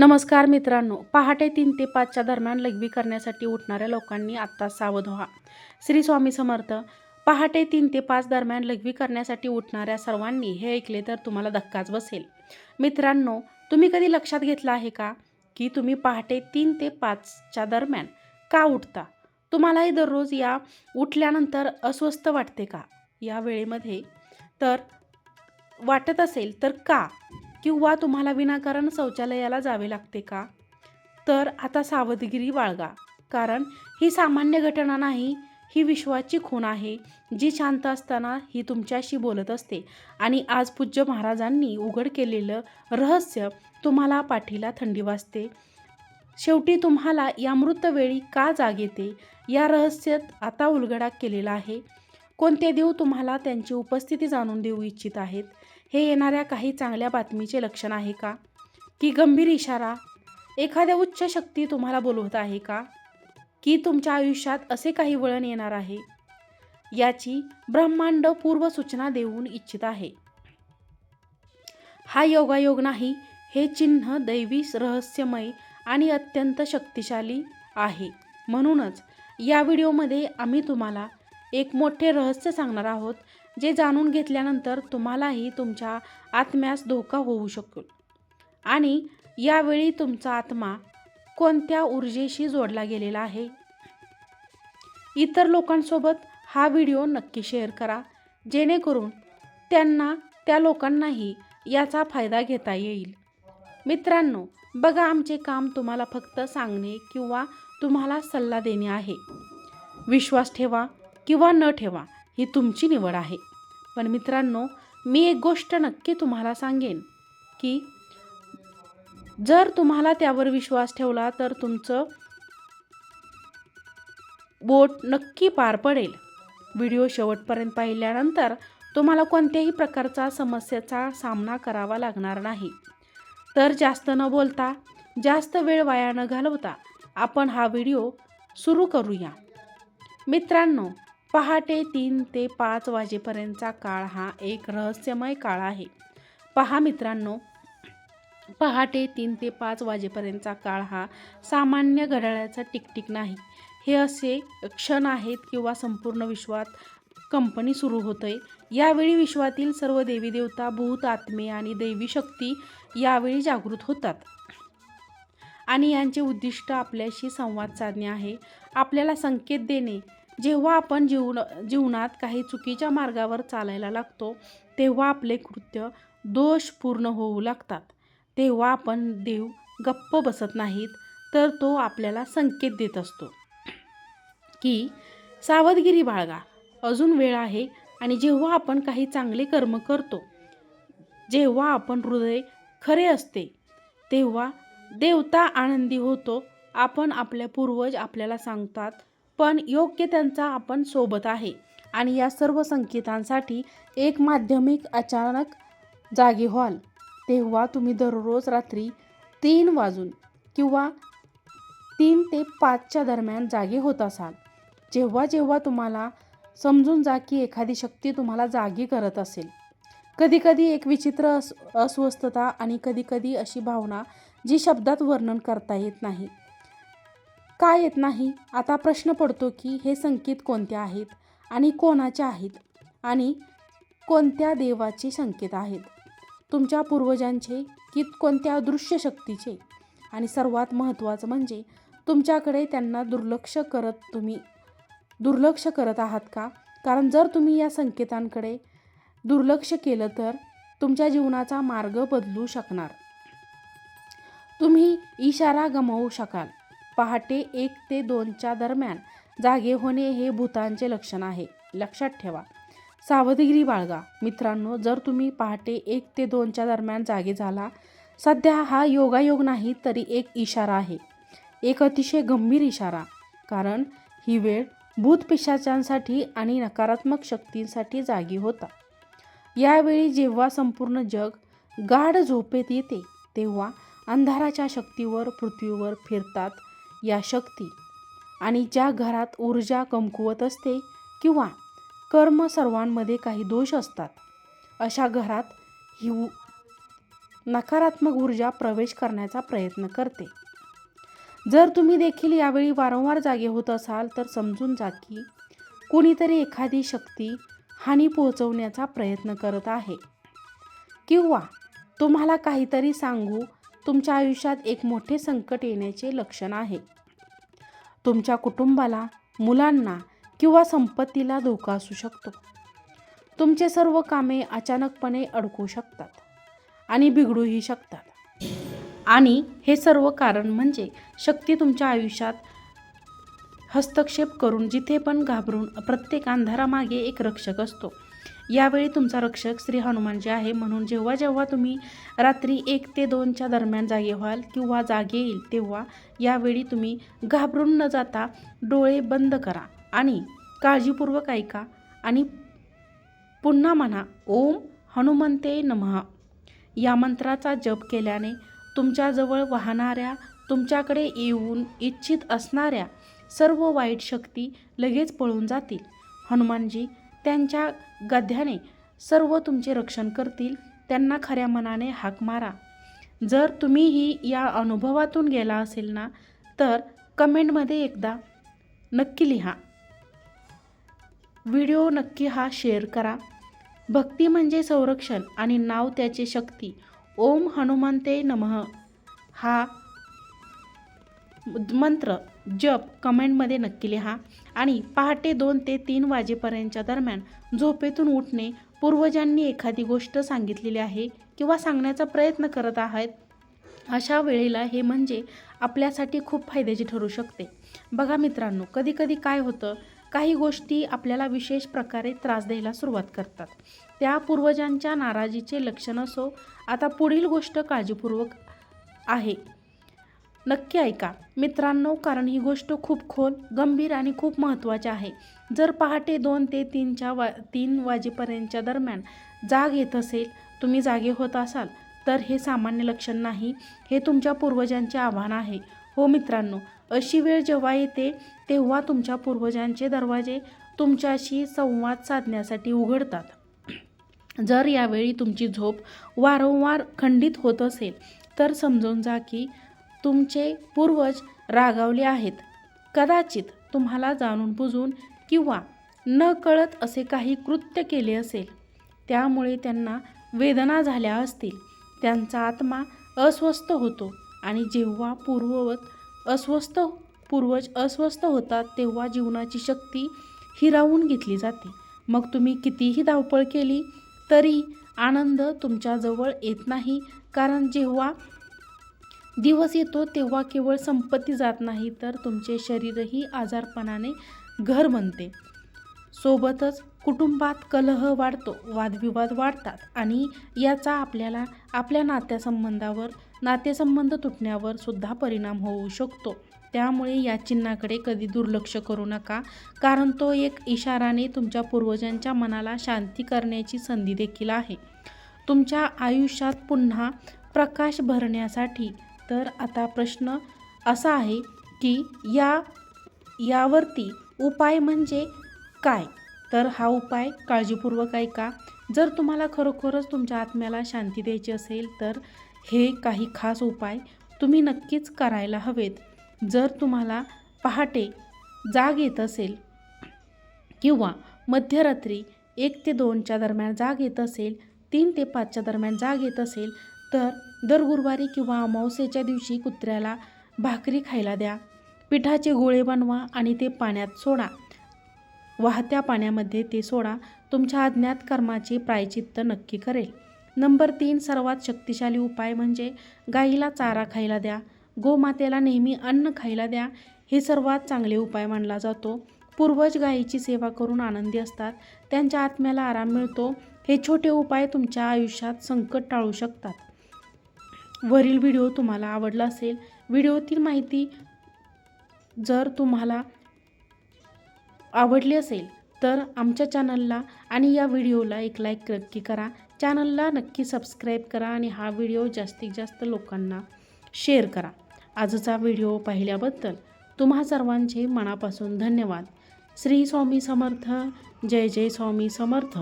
नमस्कार मित्रांनो पहाटे तीन ते पाचच्या दरम्यान लघवी करण्यासाठी उठणाऱ्या लोकांनी आत्ता सावध व्हा. श्री स्वामी समर्थ पहाटे तीन ते पाच दरम्यान लघवी करण्यासाठी उठणाऱ्या सर्वांनी हे ऐकले तर तुम्हाला धक्काच बसेल. मित्रांनो तुम्ही कधी लक्षात घेतलं आहे का की तुम्ही पहाटे तीन ते पाचच्या दरम्यान का उठता? तुम्हालाही दररोज या उठल्यानंतर अस्वस्थ वाटते का? या वेळेमध्ये तर वाटत असेल तर का? किंवा तुम्हाला विनाकारण शौचालयाला जावे लागते का? तर आता सावधगिरी बाळगा कारण ही सामान्य घटना नाही ही विश्वाची खूण आहे जी शांत असताना ही तुमच्याशी बोलत असते. आणि आज पूज्य महाराजांनी उघड केलेलं रहस्य तुम्हाला पाठीला थंडी वाजते. शेवटी तुम्हाला या मृतवेळी का जाग येते या रहस्यात आता उलगडा केलेला आहे. कोणते देव तुम्हाला त्यांची उपस्थिती जाणून देऊ इच्छित आहेत? हे येणाऱ्या काही चांगल्या बातमीचे लक्षण आहे का? की गंभीर इशारा? एखाद्या उच्च शक्ती तुम्हाला बोलवत आहे का? की तुमच्या आयुष्यात असे काही वळण येणार आहे? याची ब्रह्मांड पूर्वसूचना देऊन इच्छित आहे. हा योगायोग नाही हे चिन्ह दैवी रहस्यमय आणि अत्यंत शक्तिशाली आहे. म्हणूनच या व्हिडिओमध्ये आम्ही तुम्हाला एक मोठे रहस्य सांगणार आहोत जे जाणून घेतल्यानंतर तुम्हालाही तुमच्या आत्म्यास धोका होऊ शकेल. आणि यावेळी तुमचा आत्मा कोणत्या ऊर्जेशी जोडला गेलेला आहे? इतर लोकांसोबत हा व्हिडिओ नक्की शेअर करा जेणेकरून त्यांना त्या लोकांनाही याचा फायदा घेता येईल. मित्रांनो बघा आमचे काम तुम्हाला फक्त सांगणे किंवा तुम्हाला सल्ला देणे आहे. विश्वास ठेवा किंवा न ठेवा ही तुमची निवड आहे. पण मित्रांनो मी एक गोष्ट नक्की तुम्हाला सांगेन की जर तुम्हाला त्यावर विश्वास ठेवला तर तुमचं बोट नक्की पार पडेल. व्हिडिओ शेवटपर्यंत पाहिल्यानंतर तुम्हाला कोणत्याही प्रकारचा समस्येचा सामना करावा लागणार नाही. तर जास्त न बोलता जास्त वेळ वाया न घालवता आपण हा व्हिडिओ सुरू करूया. मित्रांनो पहाटे तीन ते पाच वाजेपर्यंतचा काळ हा एक रहस्यमय काळ आहे. पहा मित्रांनो पहाटे तीन ते पाच वाजेपर्यंतचा काळ हा सामान्य घड्याळाचा टिकटिक नाही. हे असे क्षण आहेत किंवा संपूर्ण विश्वात कंपनी सुरू होते यावेळी विश्वातील सर्व देवी देवता भूत आत्मे आणि दैवी शक्ती यावेळी जागृत होतात. आणि यांचे उद्दिष्ट आपल्याशी संवाद साधणे आहे. आपल्याला संकेत देणे जेव्हा आपण जीवन जीवनात काही चुकीच्या मार्गावर चालायला लागतो तेव्हा आपले कृत्य दोषपूर्ण होऊ लागतात. तेव्हा आपण देव गप्प बसत नाहीत तर तो आपल्याला संकेत देत असतो. की सावधगिरी बाळगा अजून वेळ आहे आणि जेव्हा आपण काही चांगले कर्म करतो जेव्हा आपण हृदय खरे असते तेव्हा देवता आनंदी होतो आपण आपल्या पूर्वज आपल्याला सांगतात पण योग्य त्यांचा आपण सोबत आहे. आणि या सर्व संकेतांसाठी एक माध्यमिक अचानक जागे व्हाल. तेव्हा तुम्ही दररोज रात्री तीन वाजून किंवा तीन ते पाचच्या दरम्यान जागे होत असाल. जेव्हा जेव्हा तुम्हाला समजून जा की एखादी शक्ती तुम्हाला जागी करत असेल. कधीकधी एक विचित्र अस अस्वस्थता आणि कधीकधी अशी भावना जी शब्दात वर्णन करता येत नाही. का येत नाही? आता प्रश्न पडतो की हे संकेत कोणते आहेत आणि कोणाचे आहेत आणि कोणत्या देवाचे संकेत आहेत? तुमच्या पूर्वजांचे की कोणत्या दृश्य शक्तीचे? आणि सर्वात महत्त्वाचं म्हणजे तुमच्याकडे त्यांना दुर्लक्ष करत तुम्ही दुर्लक्ष करत आहात का? कारण जर तुम्ही या संकेतांकडे दुर्लक्ष केलं तर तुमच्या जीवनाचा मार्ग बदलू शकणार. तुम्ही इशारा गमावू शकाल. पहाटे एक ते दोनच्या दरम्यान जागे होणे हे भूतांचे लक्षण आहे. लक्षात ठेवा. सावधगिरी बाळगा. मित्रांनो जर तुम्ही पहाटे एक ते दोनच्या दरम्यान जागे झाला सध्या हा योगायोग नाही तरी एक इशारा आहे. एक अतिशय गंभीर इशारा. कारण ही वेळ भूतपिशाचांसाठी आणि नकारात्मक शक्तींसाठी जागी होता. यावेळी जेव्हा संपूर्ण जग गाढ झोपेत येते तेव्हा अंधाराच्या शक्तीवर पृथ्वीवर फिरतात या शक्ती. आणि ज्या घरात ऊर्जा कमकुवत असते किंवा कर्म सर्वांमध्ये काही दोष असतात अशा घरात ही नकारात्मक ऊर्जा प्रवेश करण्याचा प्रयत्न करते. जर तुम्ही देखील यावेळी वारंवार जागे होत असाल तर समजून जा की कुणीतरी एखादी शक्ती हानी पोहोचवण्याचा प्रयत्न करत आहे. किंवा तुम्हाला काहीतरी सांगू तुमच्या आयुष्यात एक मोठे संकट येण्याचे लक्षण आहे. तुमच्या कुटुंबाला मुलांना किंवा संपत्तीला धोका असू शकतो. तुमचे सर्व कामे अचानकपणे अडकू शकतात आणि बिघडूही शकतात. आणि हे सर्व कारण म्हणजे शक्ती तुमच्या आयुष्यात हस्तक्षेप करून जिथे पण घाबरून प्रत्येक अंधारामागे एक रक्षक असतो. यावेळी तुमचा रक्षक श्री हनुमानजी आहे म्हणून जेव्हा जेव्हा तुम्ही रात्री एक ते दोनच्या दरम्यान जागे व्हाल किंवा जागे येईल तेव्हा यावेळी तुम्ही घाबरून न जाता डोळे बंद करा आणि काळजीपूर्वक ऐका आणि पुन्हा म्हणा ओम हनुमंते नमः. या मंत्राचा जप केल्याने तुमच्याजवळ वाहणाऱ्या तुमच्याकडे येऊन इच्छित असणाऱ्या सर्व वाईट शक्ती लगेच पळून जातील. हनुमानजी त्यांच्या गद्याने सर्व तुमचे रक्षण करतील. त्यांना खऱ्या मनाने हाक मारा. जर तुम्हीही या अनुभवातून गेला असेल ना तर कमेंटमध्ये एकदा नक्की लिहा. व्हिडिओ नक्की हा शेअर करा. भक्ती म्हणजे संरक्षण आणि नाव त्याची शक्ती. ओम हनुमंते नमः. हा मंत्र जप कमेंटमध्ये नक्की लिहा आणि पहाटे दोन ते तीन वाजेपर्यंतच्या दरम्यान झोपेतून उठणे पूर्वजांनी एखादी गोष्ट सांगितलेली आहे किंवा सांगण्याचा प्रयत्न करत आहेत अशा वेळेला हे म्हणजे आपल्यासाठी खूप फायद्याची ठरू शकते. बघा मित्रांनो कधीकधी काय होतं काही गोष्टी आपल्याला विशेष प्रकारे त्रास द्यायला सुरुवात करतात. त्या पूर्वजांच्या नाराजीचे लक्षण असो आता पुढील गोष्ट काळजीपूर्वक आहे. नक्की ऐका. मित्रांनो कारण ही गोष्ट खूप खोल गंभीर आणि खूप महत्त्वाची आहे. जर पहाटे दोन ते तीनच्या वा तीन वाजेपर्यंतच्या दरम्यान जाग येत असेल तुम्ही जागे होत असाल तर हे सामान्य लक्षण नाही. हे तुमच्या पूर्वजांचे आव्हान आहे. हो मित्रांनो अशी वेळ जेव्हा येते तेव्हा तुमच्या पूर्वजांचे दरवाजे तुमच्याशी संवाद साधण्यासाठी उघडतात. जर यावेळी तुमची झोप वारंवार खंडित होत असेल तर समजून जा की तुमचे पूर्वज रागावले आहेत. कदाचित तुम्हाला जाणून बुजून किंवा न कळत असे काही कृत्य केले असेल. त्यामुळे त्यांना वेदना झाल्या असतील. त्यांचा आत्मा अस्वस्थ होतो आणि जेव्हा पूर्ववत अस्वस्थ पूर्वज अस्वस्थ होतात तेव्हा जीवनाची शक्ती हिरावून घेतली जाते. मग तुम्ही कितीही धावपळ केली तरी आनंद तुमच्याजवळ येत नाही. कारण जेव्हा दिवस येतो तेव्हा केवळ संपत्ती जात नाही तर तुमचे शरीरही आजारपणाने घर बनते. सोबतच कुटुंबात कलह वाढतो वादविवाद वाढतात आणि याचा आपल्याला आपल्या नात्यासंबंधावर नातेसंबंध तुटण्यावर सुद्धा परिणाम होऊ शकतो. त्यामुळे या चिन्हाकडे कधी दुर्लक्ष करू नका कारण तो एक इशाराने तुमच्या पूर्वजांच्या मनाला शांती करण्याची संधी देखील आहे. तुमच्या आयुष्यात पुन्हा प्रकाश भरण्यासाठी तर आता प्रश्न असा आहे की या यावरती उपाय म्हणजे काय? तर हा उपाय काळजीपूर्वक ऐका. जर तुम्हाला खरोखरच तुमच्या आत्म्याला शांती द्यायची असेल तर हे काही खास उपाय तुम्ही नक्कीच करायला हवेत. जर तुम्हाला पहाटे जाग येत असेल किंवा मध्यरात्री एक ते दोनच्या दरम्यान जाग येत असेल तीन ते पाचच्या दरम्यान जाग येत असेल तर दर गुरुवारी किंवा अमावस्येच्या दिवशी कुत्र्याला भाकरी खायला द्या. पिठाचे गोळे बनवा आणि ते पाण्यात सोडा. वाहत्या पाण्यामध्ये ते सोडा. तुमच्या अज्ञात कर्माचे प्रायचित्त नक्की करेल. नंबर तीन सर्वात शक्तिशाली उपाय म्हणजे गाईला चारा खायला द्या. गोमातेला नेहमी अन्न खायला द्या. हे सर्वात चांगले उपाय मानला जातो. पूर्वज गायीची सेवा करून आनंदी असतात. त्यांच्या आत्म्याला आराम मिळतो. हे छोटे उपाय तुमच्या आयुष्यात संकट टाळू शकतात. वरील व्हिडिओ तुम्हाला आवडला असेल व्हिडिओतील माहिती जर तुम्हाला आवडली असेल तर आमच्या चॅनलला आणि या व्हिडिओला एक लाईक नक्की करा. चॅनलला नक्की सबस्क्राईब करा आणि हा व्हिडिओ जास्तीत जास्त लोकांना शेअर करा. आजचा व्हिडिओ पाहिल्याबद्दल तुम्हा सर्वांचे मनापासून धन्यवाद. श्री स्वामी समर्थ जय जय स्वामी समर्थ.